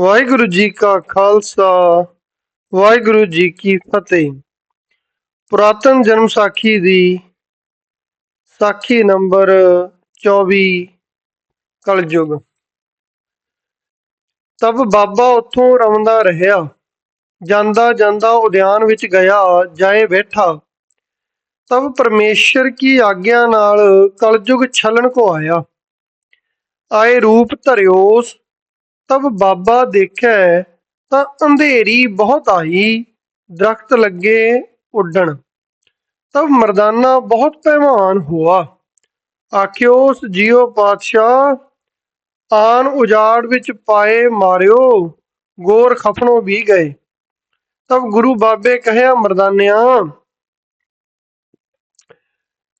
ਵਾਹਿਗੁਰੂ ਜੀ ਕਾ ਖਾਲਸਾ, ਵਾਹਿਗੁਰੂ ਜੀ ਕੀ ਫਤਿਹ। ਪੁਰਾਤਨ ਜਨਮ ਸਾਖੀ ਦੀ ਸਾਖੀ ਨੰਬਰ 24 ਕਲਯੁਗ। ਤਬ ਬਾਬਾ ਉੱਥੋਂ ਰਮਦਾ ਰਿਹਾ ਜਾਂਦਾ ਜਾਂਦਾ ਉਦਿਆਨ ਵਿੱਚ ਗਿਆ, ਜਾਏ ਬੈਠਾ। ਤਬ ਪਰਮੇਸ਼ਰ ਕੀ ਆਗਿਆ ਨਾਲ ਕਲਯੁਗ ਛਲਣ ਕੋ ਆਇਆ। ਆਏ ਰੂਪ ਧਰਿਓਸ ਤਬ ਬਾਬਾ ਦੇਖੈ ਤਾਂ ਅੰਧੇਰੀ ਬਹੁਤ ਆਈ, ਦਰਖਤ ਲੱਗੇ ਉੱਡਣ। ਤਬ ਮਰਦਾਨਾ ਬਹੁਤ ਪਹਿਮਾਨ ਹੁਆ। ਆਖਿਓਸ ਜੀਓ ਪਾਤਸ਼ਾਹ, ਆਨ ਉਜਾੜ ਵਿੱਚ ਪਾਏ ਮਾਰਿਓ, ਗੋਰ ਖਫਣੋ ਵੀ ਗਏ। ਤਬ ਗੁਰੂ ਬਾਬੇ ਕਹਿਆ ਮਰਦਾਨਿਆ,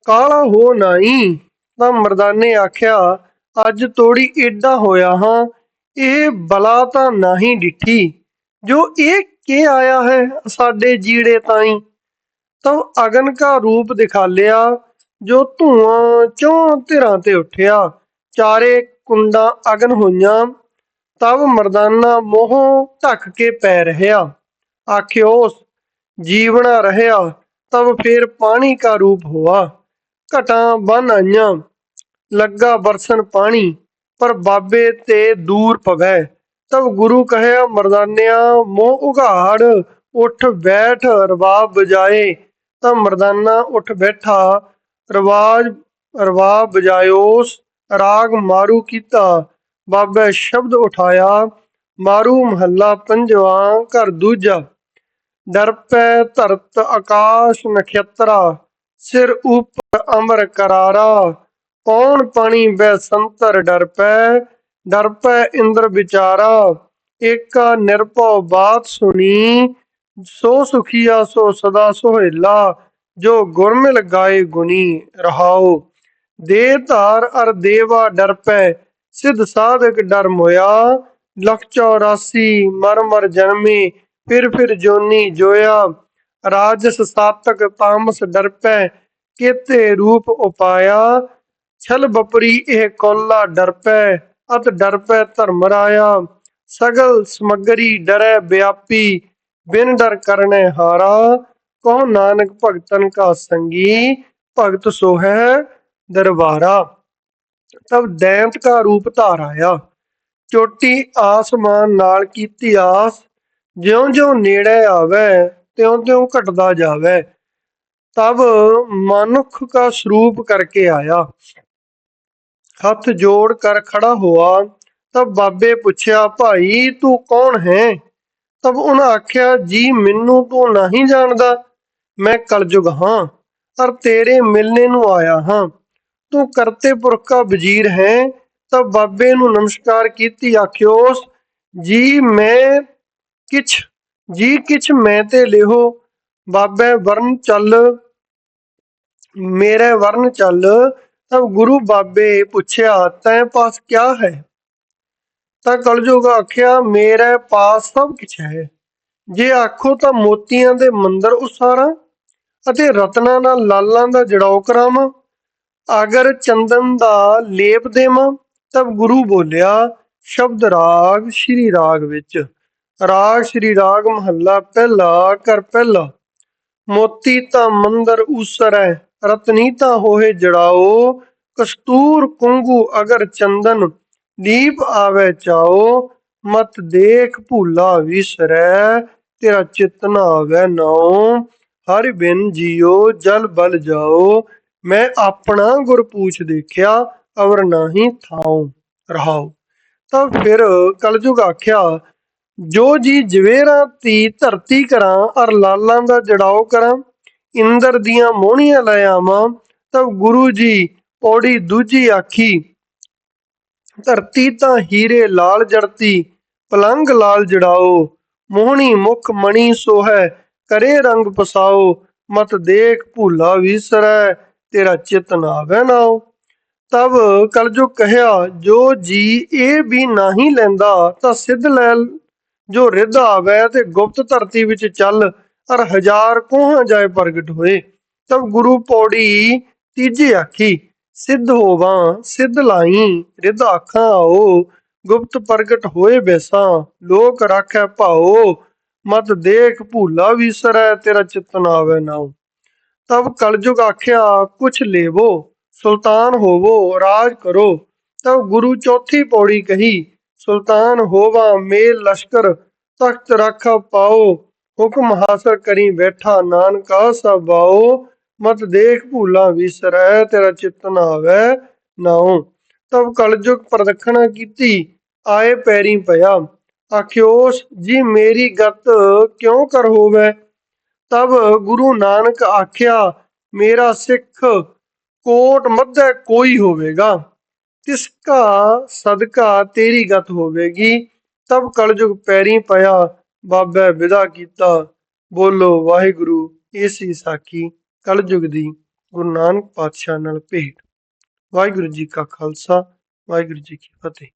ਕਾਲਾ ਹੋ ਨਾਈ। ਤਾਂ ਮਰਦਾਨੇ ਆਖਿਆ, ਅੱਜ ਤੋੜੀ ਏਡਾ ਹੋਇਆ ਹਾਂ ਇਹ ਬਲਾ ਤਾਂ ਨਹੀਂ ਡਿੱਠੀ, ਜੋ ਇਹ ਕੇ ਆਇਆ ਹੈ ਸਾਡੇ ਜੀੜੇ ਤਾਈ? ਤਬ ਅਗਨ ਕਾ ਰੂਪ ਦਿਖਾਲਿਆ, ਜੋ ਧੂਆਂ ਚੋਂ ਧਿਰਾਂ ਤੇ ਉੱਠਿਆ, ਚਾਰੇ ਕੁੰਡਾਂ ਅਗਨ ਹੋਈਆਂ ਤਬ ਮਰਦਾਨਾ ਮੋਹ ਢੱਕ ਕੇ ਪੈ ਰਹਿਆ। ਆਖਿਓਸ ਜੀਵਣਾ ਰਹਿਆ ਤਬ ਫੇਰ ਪਾਣੀ ਕਾ ਰੂਪ ਹੋਆ। ਘਟਾਂ ਬਨ ਆਈਆਂ, ਲੱਗਾ ਬਰਸਨ ਪਾਣੀ ਪਰ ਬਾਬੇ ਤੇ ਦੂਰ ਪਵੈ ਤਬ ਗੁਰੂ ਕਹਿਆ ਮਰਦਾਨਿਆ, ਮੋਹ ਉਘਾੜ, ਉਠ ਬੈਠ ਰਬਾਬ ਬਜਾਏ ਤਾਂ ਮਰਦਾਨਾ ਉਠ ਬੈਠਾ, ਰਵਾਜ ਰਬਾਬ ਬਜਾਇਓਸ ਰਾਗ ਮਾਰੂ ਕੀਤਾ। ਬਾਬੇ ਸ਼ਬਦ ਉਠਾਇਆ, ਮਾਰੂ ਮਹੱਲਾ ਪੰਜਵਾਂ, ਘਰ ਦੂਜਾ। ਡਰਪੈ ਧਰਤ ਆਕਾਸ਼ ਨਖੇਤਰਾ, ਸਿਰ ਉਪਰ ਅਮਰ ਕਰਾਰਾ। ਕੌਣ ਪਾਣੀ ਵੈਸੰਤਰ ਡਰ ਪੈ ਡਰ ਪੈ ਇੰਦਰ ਵਿਚਾਰਾ, ਏਕਾ ਨਿਰਭਉ ਬਾਤ ਸੁਣੀ। ਸੋ ਸੁਖੀਆ, ਸੋ ਸਦਾ ਸੁਹੇਲਾ, ਜੋ ਗੁਰਮਿਲ ਗਾਏ ਗੁਨੀ ਰਹਾਉ। ਦੇ ਧਾਰ ਅਰ ਦੇਵਾ ਡਰਪੈ, ਸਿਧ ਸਾਧਕ ਡਰ ਮੋਇਆ। ਲਖ 84 ਮਰ ਮਰ ਜਨਮੀ, ਫਿਰ ਫਿਰ ਜੋਨੀ ਜੋਇਆ। ਰਾਜਸ ਸਾਤਕ ਤਾਮਸ ਡਰ ਪੈ ਕੇਤੇ ਰੂਪ ਉਪਾਇਆ। ਛਲ ਬਪਰੀ ਇਹ ਕੋਲਾ ਡਰਪੈ, ਅਤ ਡਰਪੈ ਧਰਮ ਰਾਇਆ। ਸਗਲ ਸਮਗਰੀ ਡਰੈ ਵਿਆਪੀ ਬਿਨ ਡਰ ਕਰਨੇ ਹਾਰਾ। ਕਹੋ ਨਾਨਕ ਭਗਤਨ ਕਾ ਸੰਗੀ, ਭਗਤ ਸੋਹੈ ਦਰਬਾਰਾ ਤਬ ਦੈਂਤ ਕਾ ਰੂਪ ਧਾਰ ਆਇਆ ਚੋਟੀ ਆਸਮਾਨ ਨਾਲ ਕੀਤੀ ਆਸ, ਜਿਉਂ-ਜਿਉਂ ਨੇੜੇ ਆਵੇ, ਤਿਉਂ-ਤਿਉਂ ਘਟਦਾ ਜਾਵੇ। ਤਬ ਮਨੁੱਖ ਕਾ ਸਰੂਪ ਕਰਕੇ ਆਇਆ। ਹੱਥ ਜੋੜ ਕਰ ਖੜਾ ਹੁਆ, ਤਬ ਬਾਬੇ ਪੁੱਛਿਆ, ਭਾਈ, ਤੂੰ ਕੌਣ ਹੈ? ਤਬ ਉਹਨਾਂ ਆਖਿਆ, ਜੀ, ਮੈਨੂੰ ਤੂੰ ਨਹੀਂ ਜਾਣਦਾ, ਮੈਂ ਕਲਯੁਗ ਹਾਂ ਪਰ ਤੇਰੇ ਮਿਲਨੇ ਨੂੰ ਆਇਆ ਹਾਂ। ਤੂੰ ਕਰਤੇ ਪੁਰਖ ਕਾ ਵਜ਼ੀਰ ਹੈ? ਤਾਂ ਬਾਬੇ ਨੂੰ ਨਮਸਕਾਰ ਕੀਤੀ, ਆਖਿਓਸ, ਜੀ, ਮੈਂ ਕਿਛ, ਜੀ, ਕਿਛ ਮੈਂ ਤੇ ਲਿਹੋ, ਬਾਬੇ ਵਰਨ ਚੱਲ, ਮੇਰੇ ਵਰਨ ਚੱਲ ਤਬ ਗੁਰੂ ਬਾਬੇ ਪੁੱਛਿਆ, ਤੈ ਪਾਸ ਕਿਆ ਹੈ? ਤਾਂ ਕਲਯੁਗ ਆਖਿਆ, ਮੇਰੇ ਪਾਸ ਸਭ ਕੁਝ ਹੈ। ਜੇ ਆਖੋ ਤਾਂ ਮੋਤੀਆਂ ਦੇ ਮੰਦਰ ਉਸਾਰਾਂ ਅਤੇ ਰਤਨਾਂ ਨਾਲ ਲਾਲਾਂ ਦਾ ਜੜਾਓ ਕਰਾਵਾਂ। ਅਗਰ ਚੰਦਨ ਦਾ ਲੇਪ ਦੇਵਾਂ। ਤਬ ਗੁਰੂ ਬੋਲਿਆ, ਸ਼ਬਦ ਰਾਗ ਸ਼੍ਰੀ ਰਾਗ ਵਿੱਚ। ਰਾਗ ਸ਼੍ਰੀ ਰਾਗ ਮਹੱਲਾ ਪਹਿਲਾ ਕਰ ਪਹਿਲਾ। ਮੋਤੀ ਤਾਂ ਮੰਦਰ ਉਸਰੈ ਰਤਨੀ ਤਾਂ ਹੋਏ ਜੜਾਓ, ਕਸਤੂਰ ਕੁੰਗੂ ਅਗਰ ਚੰਦਨ ਦੀਪ ਆਵੇ ਚਾਓ, ਮਤ ਦੇਖ ਭੂਲਾ ਵਿਸਰੈ, ਤੇਰਾ ਚਿਤ ਨਾ ਆਵੇ ਨਾਉ, ਹਰਿ ਬਿਨ ਜੀਓ, ਜਲ ਬਲ ਜਾਓ ਮੈਂ ਆਪਣਾ ਗੁਰ ਪੂਛ ਦੇਖਿਆ, ਅਵਰ ਨਾਹੀ ਥਾਉ, ਰਹਾਉ। ਤਾਂ ਫਿਰ ਕਲਯੁਗ ਆਖਿਆ, ਜੋ ਜੀ ਜਵੇਰਾ ਤੀ ਧਰਤੀ ਕਰਾਂ, ਅਰ ਲਾਲਾਂ ਦਾ ਜੜਾਓ ਕਰਾਂ ਇੰਦਰ ਦੀਆਂ ਮੋਹਣੀਆਂ ਲੈ ਆਵਾਂ ਤਬ ਗੁਰੂ ਜੀ ਪੌੜੀ ਦੂਜੀ ਆਖੀ, ਧਰਤੀ ਤਾਂ ਹੀਰੇ ਲਾਲ ਜੜਤੀ, ਪਲੰਗ ਲਾਲ ਜੜਾਓ, ਮੋਹਣੀ ਮੁਖ ਮਣੀ ਸੋਹੈ, ਕਰੇ ਰੰਗ ਪਸਾਓ, ਮਤ ਦੇਖ ਭੂਲਾ ਵਿਸਰੈ, ਤੇਰਾ ਚਿਤ ਨਾ ਆਵੇ ਤਬ ਕਲਜੁਗ ਕਹਿਆ, ਜੋ ਜੀ ਇਹ ਵੀ ਨਹੀਂ ਲੈਂਦਾ, ਤਾਂ ਸਿੱਧ ਲੈ, ਜੋ ਰਿੱਧ ਆਵੇ ਤੇ ਗੁਪਤ ਧਰਤੀ ਵਿੱਚ ਚੱਲ ਅਰ ਹਜ਼ਾਰ ਕੋਹਾਂ ਜਾਏ ਪ੍ਰਗਟ ਹੋਏ, ਤਬ ਗੁਰੂ ਪੌੜੀ ਤੀਜੀ ਆਖੀ, ਸਿੱਧ ਹੋਵਾਂ, ਸਿੱਧ ਲਾਈ, ਰਿੱਧ ਆਖਾਂ ਆਓ, ਗੁਪਤ ਪ੍ਰਗਟ ਹੋਏ ਬੈਸਾਂ, ਲੋਕ ਰਾਖੈ ਭਾਓ, ਮਤ ਦੇਖ ਭੂਲਾ ਵਿਸਰੈ ਤੇਰਾ ਚਿਤ ਨਾ ਆਵੇ ਨਾਉ। ਤਬ ਕਲਯੁਗ ਆਖਿਆ, ਕੁਛ ਲੇਵੋ, ਸੁਲਤਾਨ ਹੋਵੋ, ਰਾਜ ਕਰੋ। ਤਬ ਗੁਰੂ ਚੌਥੀ ਪੌੜੀ ਕਹੀ, ਸੁਲਤਾਨ ਹੋਵਾ ਮੇਲ ਲਸ਼ਕਰ, ਤਖਤ ਰੱਖ ਪਾਓ ਹੁਕਮ ਹਾਸਲ ਕਰੀ ਬੈਠਾ ਨਾਨਕਾ ਸਭ ਮਤ ਦੇਖ ਭੂਲਾ ਵਿਸਰੈ, ਤੇਰਾ ਚਿਤ ਨਾ ਆਵੇ ਨਾਉ। ਤਬ ਕਲਯੁਗ ਪ੍ਰਦਖਣਾ ਕੀਤੀ, ਆਏ ਪੈਰੀ ਪਿਆ। ਆਖਿਓਸ, ਜੀ ਮੇਰੀ ਗਤ ਕਿਉ ਕਰ ਹੋਵੇ? ਤਬ ਗੁਰੂ ਨਾਨਕ ਆਖਿਆ, ਮੇਰਾ ਸਿੱਖ ਕੋਟ ਮੱਧੇ ਕੋਈ ਹੋਵੇਗਾ। ਤਿਸ ਕਾ ਸਦਕਾ ਤੇਰੀ ਗਤ ਹੋਵੇਗੀ। ਤਬ ਕਲਯੁਗ ਪੈਰੀ ਪਿਆ। ਬਾਬੇ ਵਿਦਾ ਕੀਤਾ। ਬੋਲੋ, ਵਾਹਿਗੁਰੂ ਏਸੀ ਸਾਖੀ ਕਲਯੁਗ ਦੀ ਗੁਰੂ ਨਾਨਕ ਪਾਤਸ਼ਾਹ ਨਾਲ ਭੇਟ। ਵਾਹਿਗੁਰੂ ਜੀ ਕਾ ਖਾਲਸਾ, ਵਾਹਿਗੁਰੂ ਜੀ ਕੀ ਫਤਿਹ।